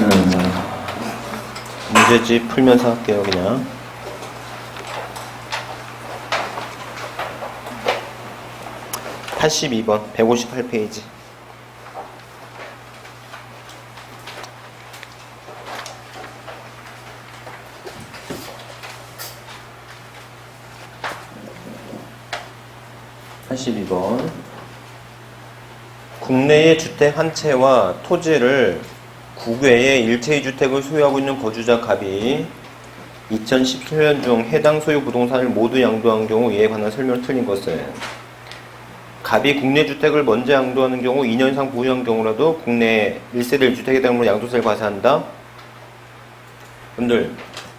음, 문제집 풀면서 할게요, 그냥. (82번) (158페이지) (82번) 국내의 주택 한 채와 토지를 국외에 일체의 주택을 소유하고 있는 거주자 갑이 2017년 중 해당 소유 부동산을 모두 양도한 경우 이에 관한 설명을 틀린 것은 갑이 국내 주택을 먼저 양도하는 경우 2년 이상 보유한 경우라도 국내 1세대 1주택에 대한 양도세를 과세한다. 분들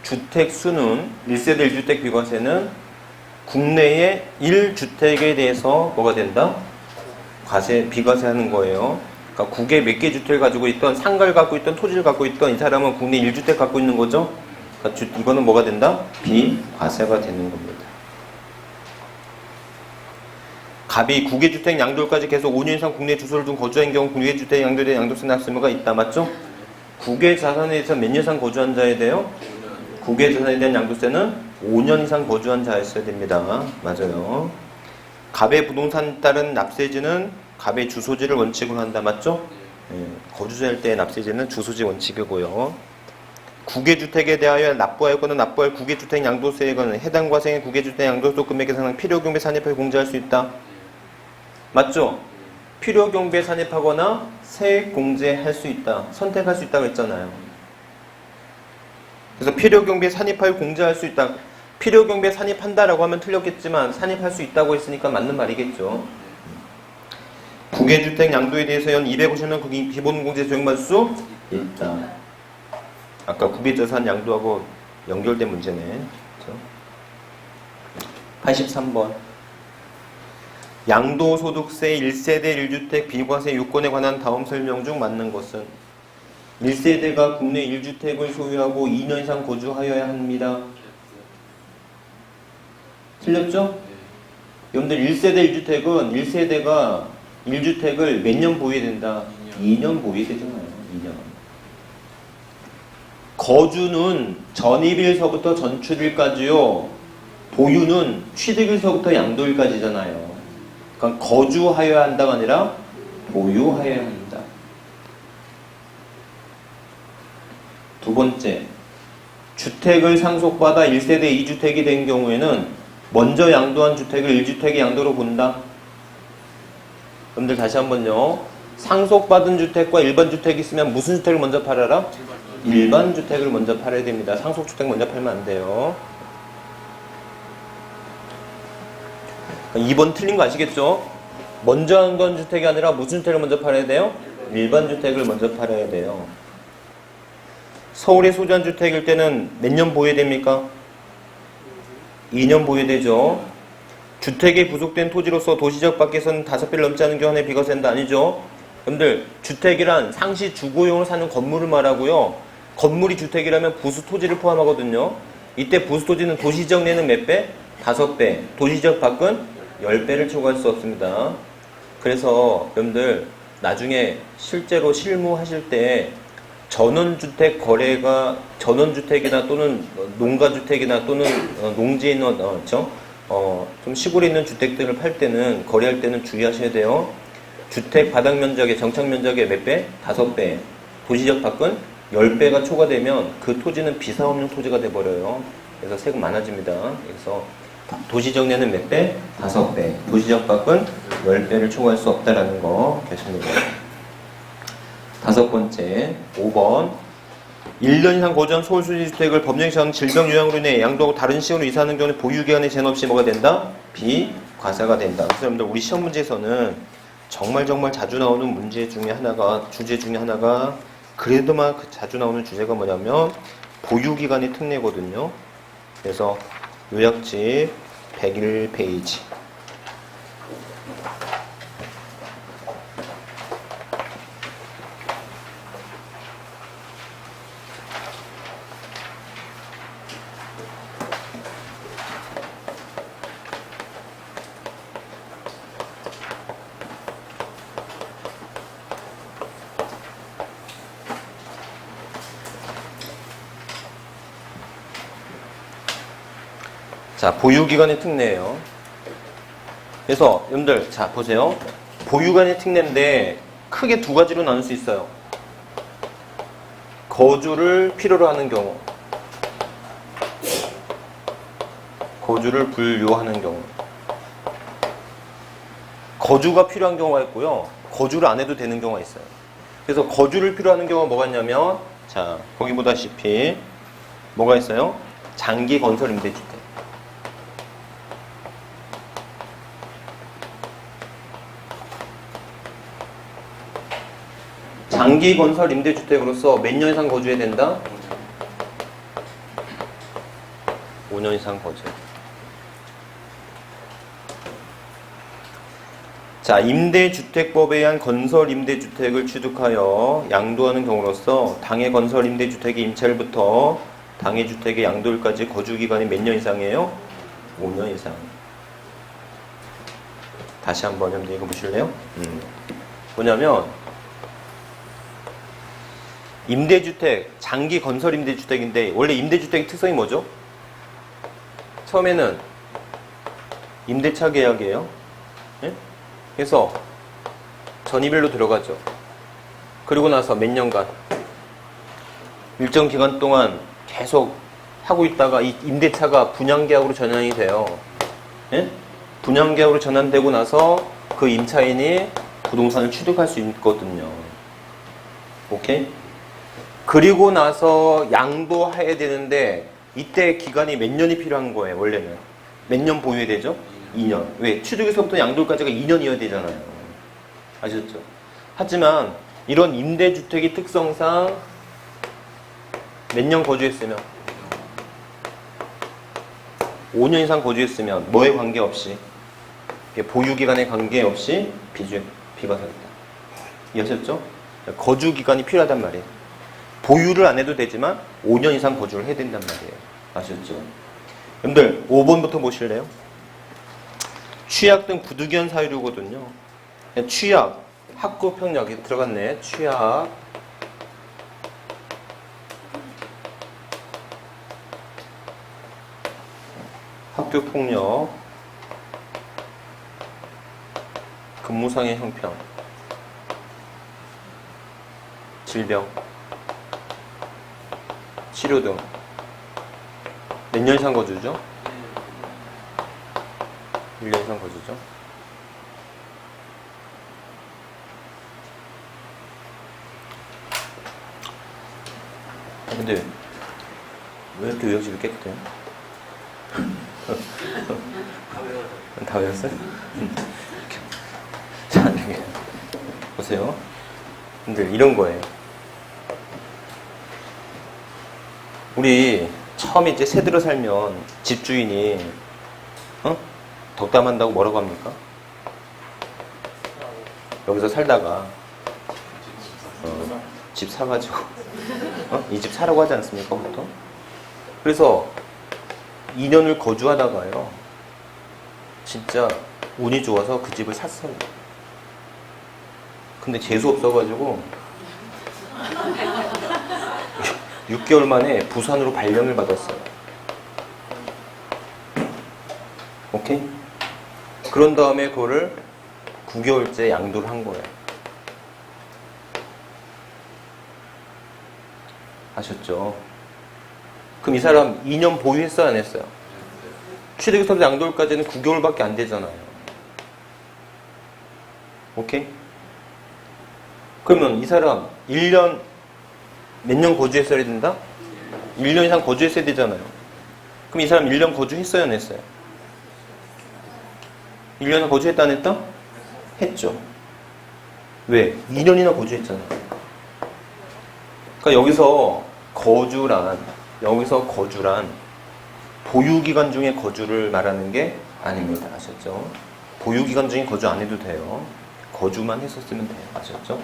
주택 수는 1세대 1주택 비과세는 국내의 1주택에 대해서 뭐가 된다? 과세 비과세하는 거예요. 그러니까 국에 몇개 주택을 가지고 있던 상가를 갖고 있던 토지를 갖고 있던 이 사람은 국내 1주택 갖고 있는 거죠. 그러니까 주- 이거는 뭐가 된다? 비과세가 되는 겁니다. 갑이 국외 주택 양도까지 계속 5년 이상 국내 주소를 둔 거주한 경우 국외 주택 양도에 양도세 납세 의무가 있다. 맞죠? 국외 자산에 대해서 몇 년 이상 거주한 자에 대해요? 국외 자산에 대한 양도세는 5년 이상 거주한 자였어야 됩니다. 맞아요. 갑의 부동산 따른 납세지는 갑의 주소지를 원칙으로 한다. 맞죠? 예, 거주할 때 납세지는 주소지 원칙이고요. 국외주택에 대하여 납부하였거나 납부할 국외주택 양도세에 관한 해당 과세의 국외주택 양도소 금액에 상한 필요경비 산입을 공제할 수 있다. 맞죠? 필요경비에 산입하거나 세액 공제할 수 있다. 선택할 수 있다고 했잖아요. 그래서 필요경비에 산입하여 공제할 수 있다. 필요경비에 산입한다라고 하면 틀렸겠지만 산입할 수 있다고 했으니까 맞는 말이겠죠. 국외주택 양도에 대해서 연 250년 그 기본공제 적용받을 수 있다. 아까 국외자산 양도하고 연결된 문제네. 그렇죠? 83번. 양도소득세 1세대 1주택 비과세 요건에 관한 다음 설명 중 맞는 것은 1세대가 국내 1주택을 소유하고 2년 이상 거주하여야 합니다. 틀렸죠? 여러분들 1세대 1주택은 1세대가 1주택을 몇 년 보유해야 된다? 2년 보유해야 되잖아요. 2년. 거주는 전입일서부터 전출일까지요. 보유는 취득일서부터 양도일까지잖아요. 그러니까 거주하여야 한다가 아니라 보유하여야 합니다. 두 번째, 주택을 상속받아 1세대 2주택이 된 경우에는 먼저 양도한 주택을 1주택의 양도로 본다. 여러분들 다시 한번요. 상속받은 주택과 일반 주택이 있으면 무슨 주택을 먼저 팔아라? 일반 주택을 먼저 팔아야 됩니다. 상속 주택 먼저 팔면 안 돼요. 2번 틀린 거 아시겠죠? 먼저 한 건 주택이 아니라 무슨 주택을 먼저 팔아야 돼요? 일반 주택을 먼저 팔아야 돼요. 서울에 소유한 주택일 때는 몇 년 보유해야 됩니까? 2년 보유되죠. 주택에 부속된 토지로서 도시적 밖에서는 다섯 배를 넘지 않은 경우에 비과세한다 아니죠? 여러분들 주택이란 상시 주거용으로 사는 건물을 말하고요. 건물이 주택이라면 부수 토지를 포함하거든요. 이때 부수 토지는 도시적 내는 몇 배? 다섯 배. 도시적 밖은 열 배를 초과할 수 없습니다. 그래서 여러분들 나중에 실제로 실무하실 때 전원주택 거래가 전원주택이나 또는 농가주택이나 또는 어, 농지에 있는 어, 그렇죠? 어, 좀 시골에 있는 주택들을 팔 때는 거래할 때는 주의하셔야 돼요. 주택 바닥 면적의 정착 면적의 몇 배? 다섯 배. 도시적 밖은 열 배가 초과되면 그 토지는 비사업용 토지가 돼 버려요. 그래서 세금 많아집니다. 그래서 도시적 내는 몇 배? 다섯 배. 도시적 밖은 열 배를 초과할 수 없다라는 거 계십니다. 다섯 번째, 5번. 1년 이상 거주한 서울 수지주택을 법령에 정한 질병 요양으로 인해 양도하고 다른 시간으로 이사하는 경우는 보유기간에 제한 없이 뭐가 된다? 비과세가 된다. 그래서 여러분들 우리 시험 문제에서는 정말 정말 자주 나오는 문제 중에 하나가 주제 중에 하나가 그래도 막 자주 나오는 주제가 뭐냐면 보유기간의 특례거든요. 그래서 요약집 101페이지. 자, 보유기간의 특례예요. 그래서 여러분들 자 보세요. 보유기간의 특례인데 크게 두 가지로 나눌 수 있어요. 거주를 필요로 하는 경우, 거주를 불요하는 경우. 거주가 필요한 경우가 있고요. 거주를 안 해도 되는 경우가 있어요. 그래서 거주를 필요하는 경우가 뭐가 있냐면 자 거기 보다시피 뭐가 있어요? 장기 건설 임대주택. 장기 건설 임대주택으로서 몇 년 이상 거주해야 된다? 5년 이상 거주. 자, 임대주택법에 의한 건설 임대주택을 취득하여 양도하는 경우로서 당해 건설 임대주택의 임차일부터 당해 주택의 양도일까지 거주 기간이 몇 년 이상이에요? 5년 이상. 다시 한번 여러분들 읽어보실래요? 음. 뭐냐면 임대주택, 장기 건설 임대주택인데 원래 임대주택의 특성이 뭐죠? 처음에는 임대차 계약이에요. 예? 그래서 전이별로 들어가죠. 그리고 나서 몇 년간 일정 기간 동안 계속 하고 있다가 이 임대차가 분양계약으로 전환이 돼요. 예? 분양계약으로 전환되고 나서 그 임차인이 부동산을 취득할 수 있거든요. 오케이? 그리고 나서 양도해야 되는데 이때 기간이 몇 년이 필요한 거예요, 원래는. 몇 년 보유해야 되죠? 2년. 왜? 취득에서부터 양도까지가 2년이어야 되잖아요. 아셨죠? 하지만 이런 임대주택의 특성상 몇 년 거주했으면 5년 이상 거주했으면 뭐에 관계없이 보유기간에 관계없이 비주, 비과세다. 이해하셨죠? 거주 기간이 필요하단 말이에요. 보유를 안 해도 되지만 5년 이상 거주를 해야 된단 말이에요. 아셨죠? 여러분들 5번부터 보실래요? 취약 등 부득이한 사유류거든요. 취약, 학구평 여기 들어갔네. 취약. 학교 폭력, 근무상의 형평, 질병, 치료 등 몇 년 이상 거주죠? 1년 이상 거주죠? 아, 근데 왜 이렇게 의욕집이 깨끗해요? 다 외웠어요? 자, 보세요. 근데 이런 거예요. 우리 처음에 이제 새 들어 살면 집주인이 어? 덕담한다고 뭐라고 합니까? 여기서 살다가 어, 집 사가지고 어? 이 집 사라고 하지 않습니까 보통? 그래서 2년을 거주하다가요 진짜 운이 좋아서 그 집을 샀어요 근데 재수 없어가지고 6개월 만에 부산으로 발령을 받았어요 오케이? 그런 다음에 그거를 9개월째 양도를 한 거예요. 아셨죠? 그럼 이 사람 2년 보유했어요, 안 했어요? 취득서부터 양도일까지는 9개월밖에 안 되잖아요. 오케이? 그러면 이 사람 1년 몇 년 거주했어야 된다? 1년 이상 거주했어야 되잖아요. 그럼 이 사람 1년 거주했어요, 안 했어요? 1년을 거주했다 안 했다? 했죠. 왜? 2년이나 거주했잖아요. 그러니까 여기서 거주란, 여기서 거주란 보유기간 중에 거주를 말하는 게 아닙니다. 아셨죠? 보유기간 중에 거주 안 해도 돼요. 거주만 했었으면 돼요. 아셨죠?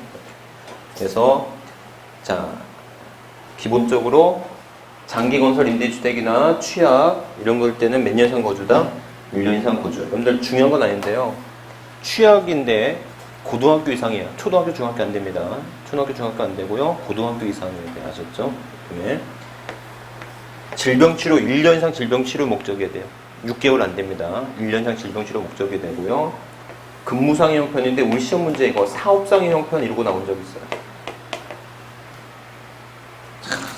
그래서, 자, 기본적으로 장기 건설 임대 주택이나 취약 이런 걸 때는 몇 년 이상 거주다? 1년 이상 거주. 여러분들 중요한 건 아닌데요. 취약인데 고등학교 이상이에요. 초등학교, 중학교 안 됩니다. 초등학교, 중학교 안 되고요. 고등학교 이상이어야 돼요. 아셨죠? 그다음에 질병 치료 1년 이상 질병 치료 목적이어야 돼요. 6개월 안 됩니다. 1년형 질병 치료 목적이 되고요. 근무상의 형편인데 우리 시험 문제 이거 사업상의 형편 이러고 나온 적 있어요.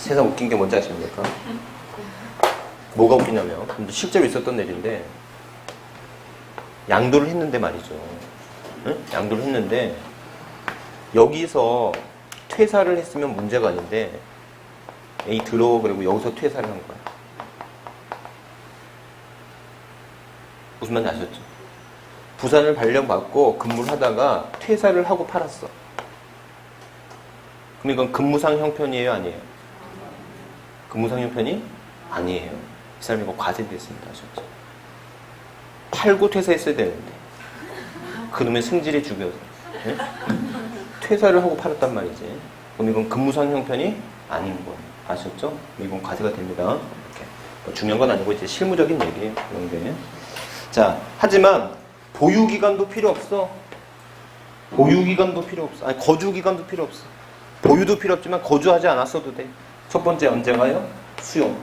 세상 웃긴 게 뭔지 아십니까? 뭐가 웃기냐면 실제로 있었던 일인데 양도를 했는데 말이죠. 응? 양도를 했는데 여기서 퇴사를 했으면 문제가 아닌데 A 들어 그리고 여기서 퇴사를 한 거야. 무슨 말인지 아셨죠? 부산을 발령받고 근무를 하다가 퇴사를 하고 팔았어. 그럼 이건 근무상 형편이에요, 아니에요? 근무상 형편이 아니에요. 이 사람이 이거 과세됐습니다, 아셨죠? 팔고 퇴사했어야 되는데. 그놈의 승질이 죽여서. 예? 퇴사를 하고 팔았단 말이지. 그럼 이건 근무상 형편이 아닌 거예요. 아셨죠? 이건 과세가 됩니다. 이렇게. 뭐 중요한 건 아니고 이제 실무적인 얘기예요. 그런 게. 자, 하지만 보유기간도 필요 없어. 보유기간도 필요 없어. 아니, 거주기간도 필요 없어. 보유도 필요 없지만 거주하지 않았어도 돼. 첫 번째 언제가요? 수용.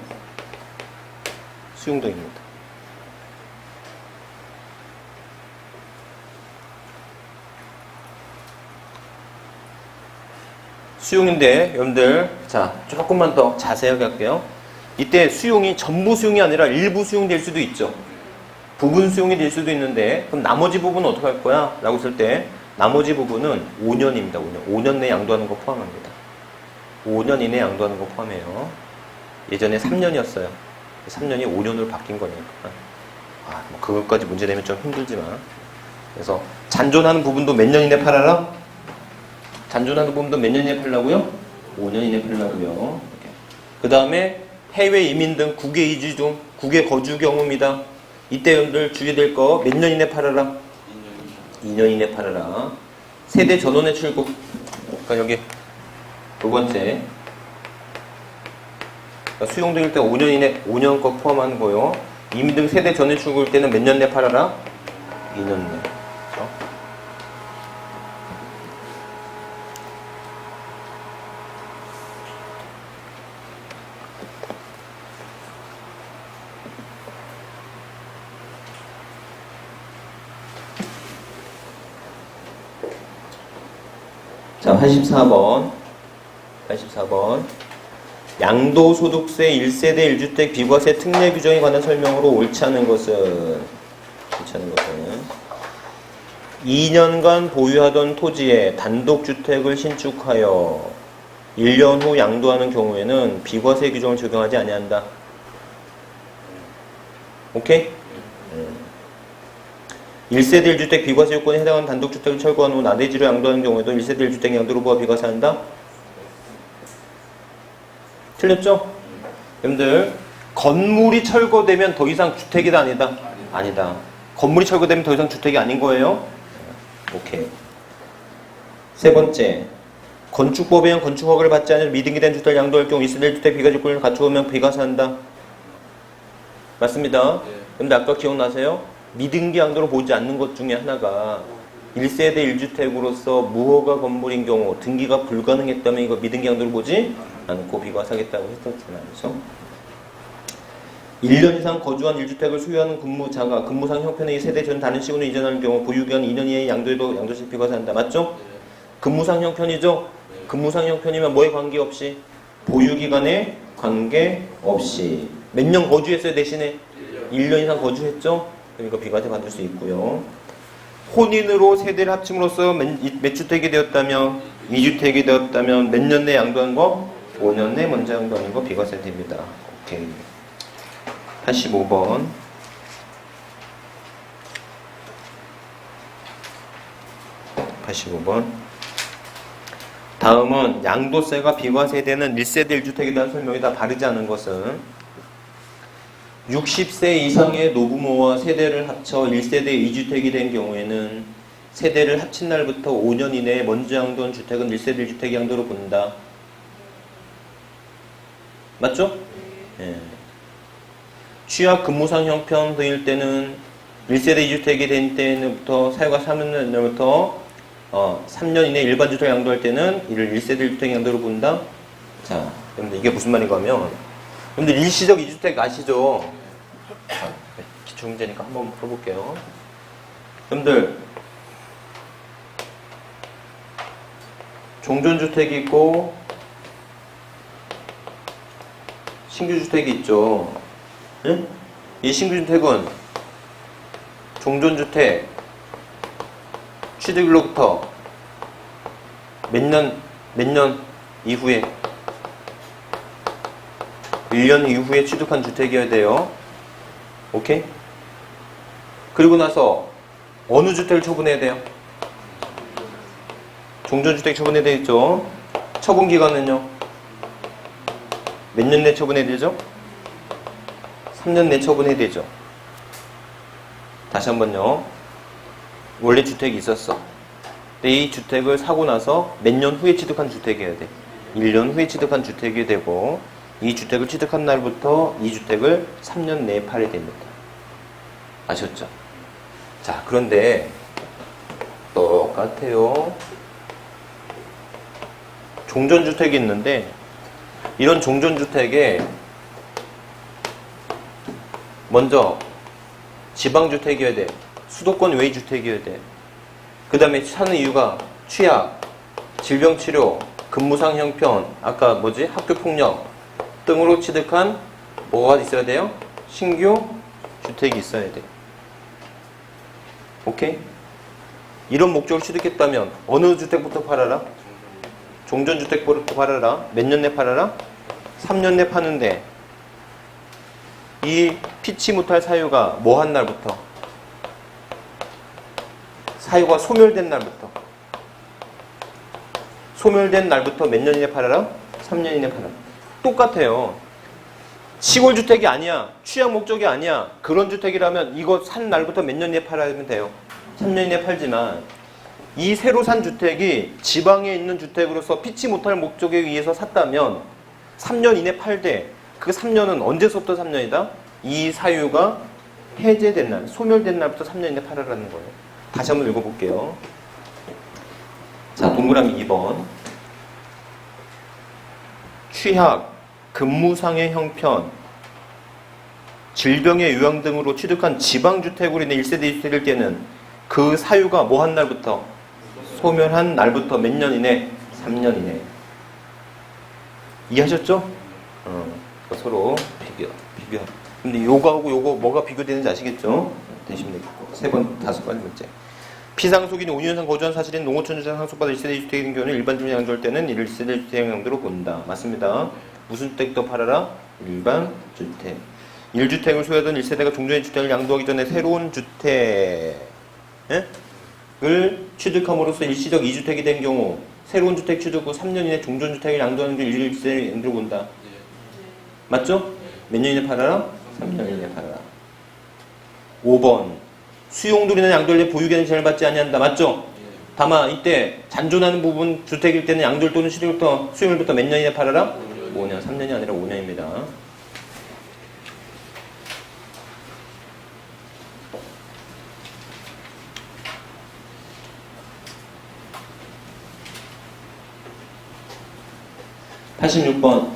수용도입니다. 수용인데 여러분들 자 조금만 더 자세하게 할게요. 이때 수용이 전부 수용이 아니라 일부 수용이 될 수도 있죠. 부분 수용이 될 수도 있는데 그럼 나머지 부분은 어떻게 할 거야? 라고 했을 때 나머지 부분은 5년입니다. 5년. 5년 내 양도하는 거 포함합니다. 5년 이내 양도하는 거 포함해요. 예전에 3년이었어요. 3년이 5년으로 바뀐 거니까. 아, 뭐 그것까지 문제되면 좀 힘들지만. 그래서 잔존하는 부분도 몇 년 이내 팔아라? 잔존하는 부분도 몇 년 이내 팔라고요? 5년 이내 팔라고요. 그 다음에 해외 이민 등 국외 이주 중 국외 거주 경우입니다. 이때 여러분들 주의될 거 몇 년 이내 팔아라? 2년 이내 팔아라. 세대 전원의 출국. 그러니까 여기 두 번째. 그러니까 수용될 때 5년 이내 5년 거 포함하는 거요. 이민 등 세대 전원 출국일 때는 몇 년 내 팔아라? 2년 내. 그렇죠? 자, 84번. 84번. 양도소득세 1세대 1주택 비과세 특례 규정에 관한 설명으로 옳지 않은 것은 옳지 않은 것은 2년간 보유하던 토지에 단독주택을 신축하여 1년 후 양도하는 경우에는 비과세 규정을 적용하지 아니한다. 오케이? 음. 1세대 1주택 비과세 요건에 해당하는 단독주택을 철거한 후 나대지로 양도하는 경우에도 1세대 1주택 양도로 부과 비과세한다? 틀렸죠? 여러분들 건물이 철거되면 더 이상 주택이다 아니다? 아니다. 건물이 철거되면 더 이상 주택이 아닌 거예요? 오케이. 세 번째. 건축법에 의한 건축 허가를 받지 않은 미등기 된 주택을 양도할 경우 1세대 1주택 비과세 요건을 갖추면 비과세한다. 맞습니다. 근데 아까 기억나세요? 미등기 양도를 보지 않는 것 중에 하나가 1세대 1주택으로서 무허가 건물인 경우 등기가 불가능했다면 이거 미등기 양도를 보지 않고 비과세하겠다고 했었잖아요. 그렇죠? 1년 이상 거주한 1주택을 소유하는 근무자가 근무상 형편의 세대 전 다른 시군으로 이전하는 경우 보유기간 2년 이하의 양도에도 양도시 비과세한다. 맞죠? 근무상 형편이죠? 근무상 형편이면 뭐에 관계없이 보유기간에 관계없이 몇 년 거주했어요 대신에 1년 이상 거주했죠? 그러니까 비과세 받을 수 있고요. 혼인으로 세대를 합침으로써 몇, 몇 주택이 되었다면 2주택이 되었다면 몇 년 내 양도한 거? 5년 내 먼저 양도하는 거 비과세 됩니다. 오케이. 85번. (85번) 다음은 양도세가 비과세되는 1세대 1주택에 대한 설명이 다 바르지 않은 것은 60세 이상의 노부모와 세대를 합쳐 1세대 2주택이 된 경우에는 세대를 합친 날부터 5년 이내에 먼저 양도한 주택은 1세대 1주택 양도로 본다. 맞죠? 예. 취약 근무상 형편 등일 때는 1세대 2주택이 된 때부터 사유가 3년 전부터 어, 3년 이내 일반 주택 양도할 때는 이를 1세대 1주택 양도로 본다. 자, 여러분들 이게 무슨 말인가 하면 여러분들 일시적 2주택 아시죠? 기초 기출 문제니까 한번 풀어볼게요. 여러분들 종전주택이 있고 신규주택이 있죠. 응? 이 신규주택은 종전주택 취득일로부터 몇 년, 몇 년 이후에 1년 이후에 취득한 주택이어야 돼요. 오케이? 그리고 나서 어느 주택을 처분해야 돼요? 종전주택 처분해야 되겠죠? 처분 기간은요? 몇 년 내 처분해야 되죠? 3년 내 처분해야 되죠. 다시 한번요. 원래 주택이 있었어. 근데 이 주택을 사고 나서 몇 년 후에 취득한 주택이어야 돼. 1년 후에 취득한 주택이 되고 이 주택을 취득한 날부터 이 주택을 3년 내에 팔아야 됩니다. 아셨죠? 자, 그런데 똑같아요. 종전주택이 있는데 이런 종전주택에 먼저 지방주택이어야 돼. 수도권 외 주택이어야 돼. 그 다음에 사는 이유가 취약, 질병치료, 근무상 형편, 아까 뭐지? 학교폭력 등으로 취득한 뭐가 있어야 돼요? 신규 주택이 있어야 돼. 오케이? 이런 목적을 취득했다면 어느 주택부터 팔아라? 종전주택부터 팔아라. 몇 년 내 팔아라? 3년 내 파는데 이 피치 못할 사유가 뭐 한 날부터? 사유가 소멸된 날부터. 소멸된 날부터 몇 년 이내 팔아라? 3년 이내 팔아라. 똑같아요. 시골 주택이 아니야. 취약 목적이 아니야. 그런 주택이라면 이거 산 날부터 몇년 이내 팔아야 돼요. 3년 이내 팔지만 이 새로 산 주택이 지방에 있는 주택으로서 피치 못할 목적에 의해서 샀다면 3년 이내 팔되 그 3년은 언제서부터 3년이다? 이 사유가 해제된 날, 소멸된 날부터 3년 이내 팔아라는 거예요. 다시 한번 읽어볼게요. 자, 동그라미 2번. 취약, 근무상의 형편, 질병의 요양 등으로 취득한 지방주택으로 인해 1세대 2주택일 때는 그 사유가 뭐 한 날부터? 소멸한 날부터 몇 년 이내? 3년 이내. 이해하셨죠? 어, 서로 비교, 비교. 근데 요거하고 요거 뭐가 비교되는지 아시겠죠? 되시면 되겠고. 세 번, 다섯 번째. 피상속인 5년 이상 거주한 사실인 농어촌 주택 상속받아 1세대 주택인 경우는 일반 주택 양도할 때는 이를 1세대 주택 양도로 본다. 맞습니다. 무슨 주택도 팔아라? 일반 주택. 1주택을 소유하던 1세대가 종전의 주택을 양도하기 전에 새로운 주택 예? 을 취득함으로써 일시적 2주택이 된 경우 새로운 주택 취득 후 3년 이내 종전 주택을 양도하는 게 1세대 양도로 본다. 맞죠? 몇 년 이내 팔아라? 3년 이내 팔아라. 5번 수용돌이나 양도를 보유権제한을 받지 아니한다. 맞죠? 다만 이때 잔존하는 부분 주택일 때는 양돌 또는 실효부터 수용일부터 몇 년 이내 팔아라? 5년, 3년이 아니라 5년입니다. 팔십육 번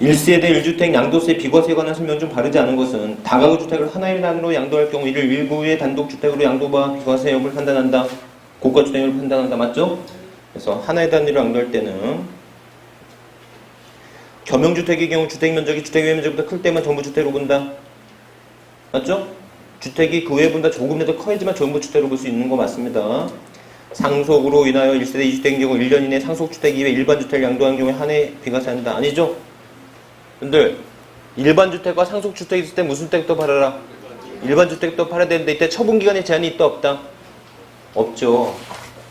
1세대 1주택 양도세 비과세에 관한 설명 좀 바르지 않은 것은 다가구 주택을 하나의 단으로 양도할 경우 이를 일부의 단독주택으로 양도와 비과세 여부를 판단한다. 고가주택을 판단한다. 맞죠? 그래서 하나의 단위로 양도할 때는 겸용주택의 경우 주택 면적이 주택 외 면적보다 클 때만 전부 주택으로 본다. 맞죠? 주택이 그 외보다 조금이라도 커야지만 전부 주택으로 볼 수 있는 거 맞습니다. 상속으로 인하여 1세대 2주택인 경우 1년 이내 상속주택 이외 일반 주택을 양도한 경우에 한 해 비과세 한다. 아니죠? 근데 일반 주택과 상속 주택이 있을 때 무슨 주택도 팔아라? 일반 주택도 팔아야 되는데 이때 처분 기간에 제한이 있다 없다? 없죠.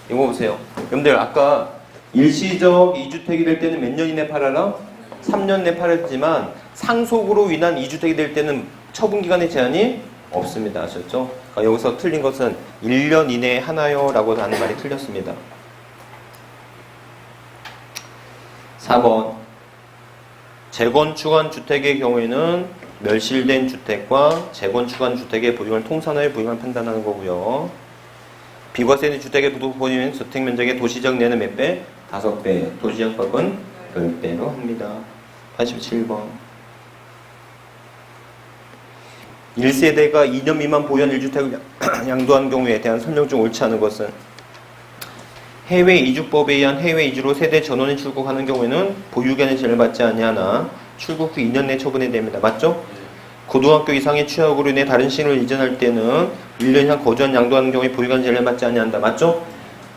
이거 보세요. 여러분들 아까 일시적 2주택이 될 때는 몇 년 이내 팔아라? 3년 내 팔았지만 상속으로 인한 2주택이 될 때는 처분 기간에 제한이 없습니다. 아셨죠? 그러니까 여기서 틀린 것은 1년 이내에 하나요 라고 하는 말이 틀렸습니다. 4번 재건축한 주택의 경우에는 멸실된 주택과 재건축한 주택의 보증을 통산하여 보증을 판단하는 거고요. 비과세된 주택의 부도 보이는 주택 면적의 도시적 내는 몇 배? 5배. 도시적 법은 10배로 합니다. 87번. 1세대가 2년 미만 보유한 1주택을 양도한 경우에 대한 설명 중 옳지 않은 것은 해외 이주법에 의한 해외 이주로 세대 전원이 출국하는 경우에는 보유견의 제를 받지 아니하나 출국 후 2년 내 처분해야 됩니다. 맞죠? 고등학교 이상의 취약으로 인해 다른 시를 이전할 때는 1년 이상 거주한 양도하는 경우에 보유견 제를 받지 아니한다. 맞죠?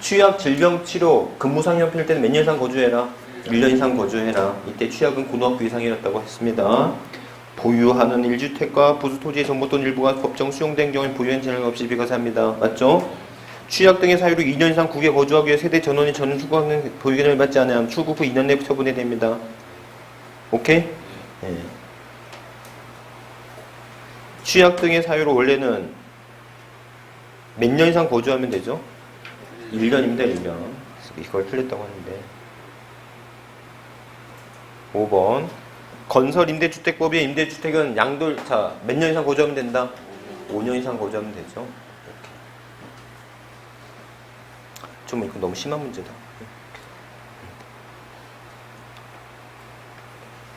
취약, 질병, 치료, 근무상형 필 때는 몇 년 이상 거주해라? 1년 이상 거주해라. 이때 취약은 고등학교 이상이었다고 했습니다. 보유하는 1주택과 부수 토지의 전부 또는 일부가 법정 수용된 경우에 보유한 제한 없이 비과세합니다. 맞죠? 취약 등의 사유로 2년 이상 국에 거주하기 위해 세대 전원이 전원 출국하는 보유견을 받지 않으면 출국 후 2년 내에 처분해야 됩니다. 오케이? 예. 취약 등의 사유로 원래는 몇 년 이상 거주하면 되죠? 1년입니다, 1년. 이걸 틀렸다고 하는데. 5번. 건설 임대주택법의 임대주택은 양돌, 자, 몇 년 이상 거주하면 된다? 5년 이상 거주하면 되죠. 이렇게. 좀 이거 너무 심한 문제다.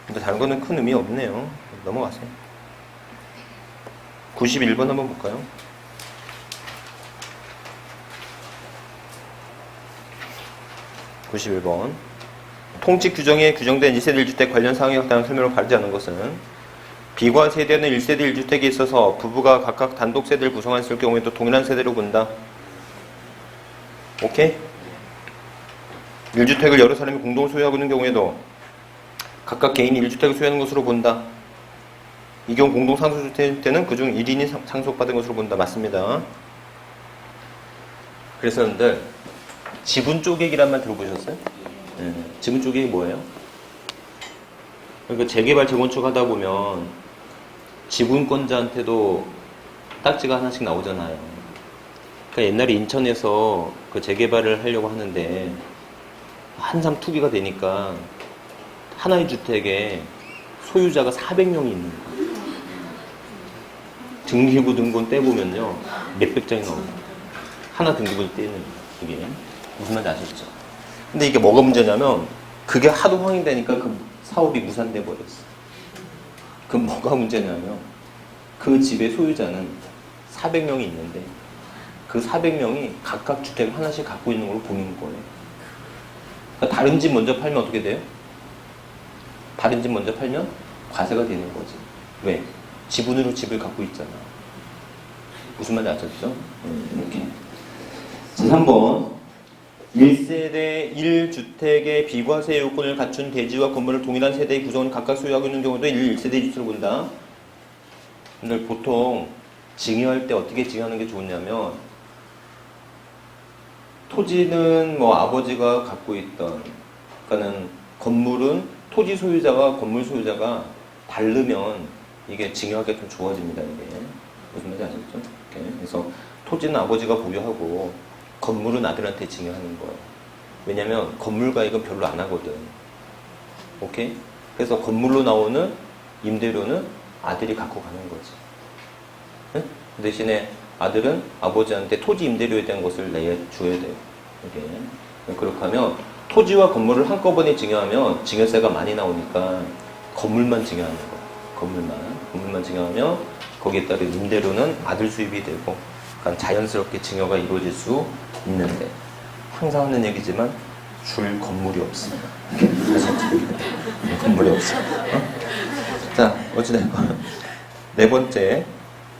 근데 다른 거는 큰 의미 없네요. 넘어가세요. 91번 한번 볼까요? (91번) 통치 규정에 규정된 1세대 1주택 관련 사항에 해당하는 설명을 가리지 않은 것은 비과 세대는 1세대 1주택에 있어서 부부가 각각 단독 세대를 구성했을 경우에도 동일한 세대로 본다. 오케이? 1주택을 여러 사람이 공동 소유하고 있는 경우에도 각각 개인이 1주택을 소유하는 것으로 본다. 이 경우 공동 상속주택일 때는 그중 1인이 상- 상속받은 것으로 본다. 맞습니다. 그래서 여러분들 지분 쪼개기란 말 들어보셨어요? 네. 지분 쪼개기 뭐예요? 그러니까 재개발 재건축 하다 보면 지분권자한테도 딱지가 하나씩 나오잖아요. 그러니까 옛날에 인천에서 그 재개발을 하려고 하는데 한참 투기가 되니까 하나의 주택에 소유자가 400명이 있는 거예요. 등기부 등본 떼보면요. 몇백 장이 나옵니다. 하나 등기부를 떼는 이게 무슨 말인지 아셨죠? 근데 이게 뭐가 문제냐면 그게 하도 확인되니까 그 사업이 무산돼 버렸어. 그 뭐가 문제냐면 그 집의 소유자는 400명이 있는데 그 400명이 각각 주택을 하나씩 갖고 있는 걸로 보이는 거예요. 그러니까 다른 집 먼저 팔면 어떻게 돼요? 다른 집 먼저 팔면 과세가 되는 거지. 왜? 지분으로 집을 갖고 있잖아. 무슨 말인지 아셨죠? 음, 이렇게. 자, 3번. 1세대 1주택의 비과세 요건을 갖춘 대지와 건물을 동일한 세대의 구성원 각각 소유하고 있는 경우도 1세대 주택을 본다. 근데 보통 증여할 때 어떻게 증여하는 게 좋냐면 토지는 뭐 아버지가 갖고 있던 그러니까는 건물은 토지 소유자와 건물 소유자가 다르면 이게 증여하기가 좀 좋아집니다 이게 무슨 말인지 아셨죠? 이렇게. 그래서 토지는 아버지가 보유하고 건물은 아들한테 증여하는 거예요. 왜냐면 건물 가액은 별로 안 하거든. 오케이? 그래서 건물로 나오는 임대료는 아들이 갖고 가는 거지. 응? 그 대신에 아들은 아버지한테 토지 임대료에 대한 것을 내야 줘야 돼요. 이게 그렇게 하면 토지와 건물을 한꺼번에 증여하면 증여세가 많이 나오니까 건물만 증여하는 거예요. 건물만 건물만 증여하면 거기에 따른 임대료는 아들 수입이 되고 그러니까 자연스럽게 증여가 이루어질 수 있는데 항상 하는 얘기지만 줄 건물이 없습니다. 건물이 없어. 어? 자 어찌됐건 네 번째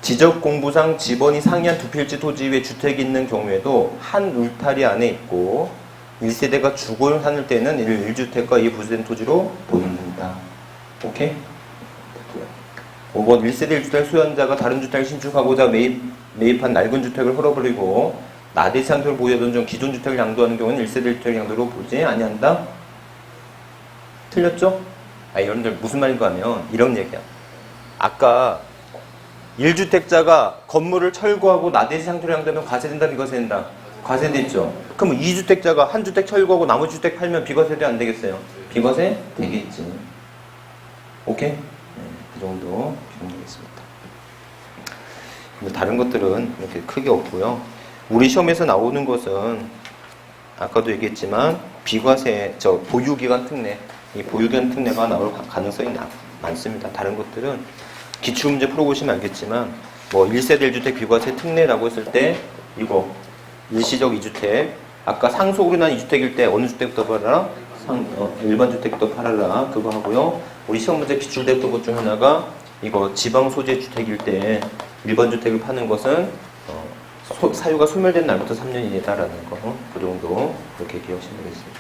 지적 공부상 지번이 상이한 두 필지 토지 위에 주택이 있는 경우에도 한 울타리 안에 있고 1세대가 주거를 하는 때는 1, 1주택과 이 부수된 토지로 본다. 오케이? 5번 1세대 1주택 소유자가 다른 주택을 신축하고자 매입, 매입한 낡은 주택을 헐어버리고 나대 상태로 보유하던 중 기존 주택을 양도하는 경우는 1세대 1주택 양도로 보지 아니한다? 틀렸죠? 아, 여러분들 무슨 말인가 하면 이런 얘기야. 아까 1주택자가 건물을 철거하고 나대지 상태로 양도하면 과세된다 비과세된다? 과세됐죠. 그럼 2주택자가 한 주택 철거하고 나머지 주택 팔면 비과세돼 안 되겠어요? 비과세 되겠지. 오케이? 네, 그 정도 기억하겠습니다. 뭐 다른 것들은 이렇게 크게 없고요. 우리 시험에서 나오는 것은 아까도 얘기했지만 비과세 저 보유기간 특례 이 보유기간 특례가 나올 가- 가능성이 나- 많습니다. 다른 것들은 기출문제 풀어보시면 알겠지만 뭐 1세대 1주택 비과세 특례라고 했을 때 이거 일시적 2주택 아까 상속으로 난 2주택일 때 어느 주택부터 팔아라? 상, 어, 일반 주택부터 팔아라 그거 하고요 우리 시험 문제 기출됐던 것 중 하나가 이거 지방 소재 주택일 때 일반 주택을 파는 것은 어, 소- 사유가 소멸된 날부터 3년이다라는 거, 그 정도 그렇게 기억하시면 되겠습니다.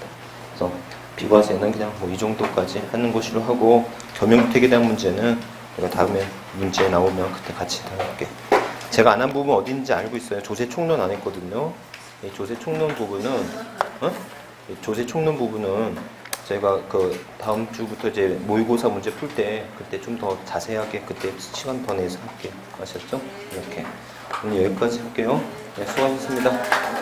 그래서 비과세는 그냥 뭐 이 정도까지 하는 것으로 하고 겸용주택에 대한 문제는 제가 다음에 문제 나오면 그때 같이 다룰게. 제가 안 한 부분 있는지 알고 있어요. 조세 총론 안 했거든요. 이 조세 총론 부분은 어? 이 조세 총론 부분은 제가 그 다음 주부터 이제 모의고사 문제 풀 때 그때 좀 더 자세하게 그때 시간 더 내서 할게요. 아셨죠? 이렇게 오늘 여기까지 할게요. 네, 수고하셨습니다.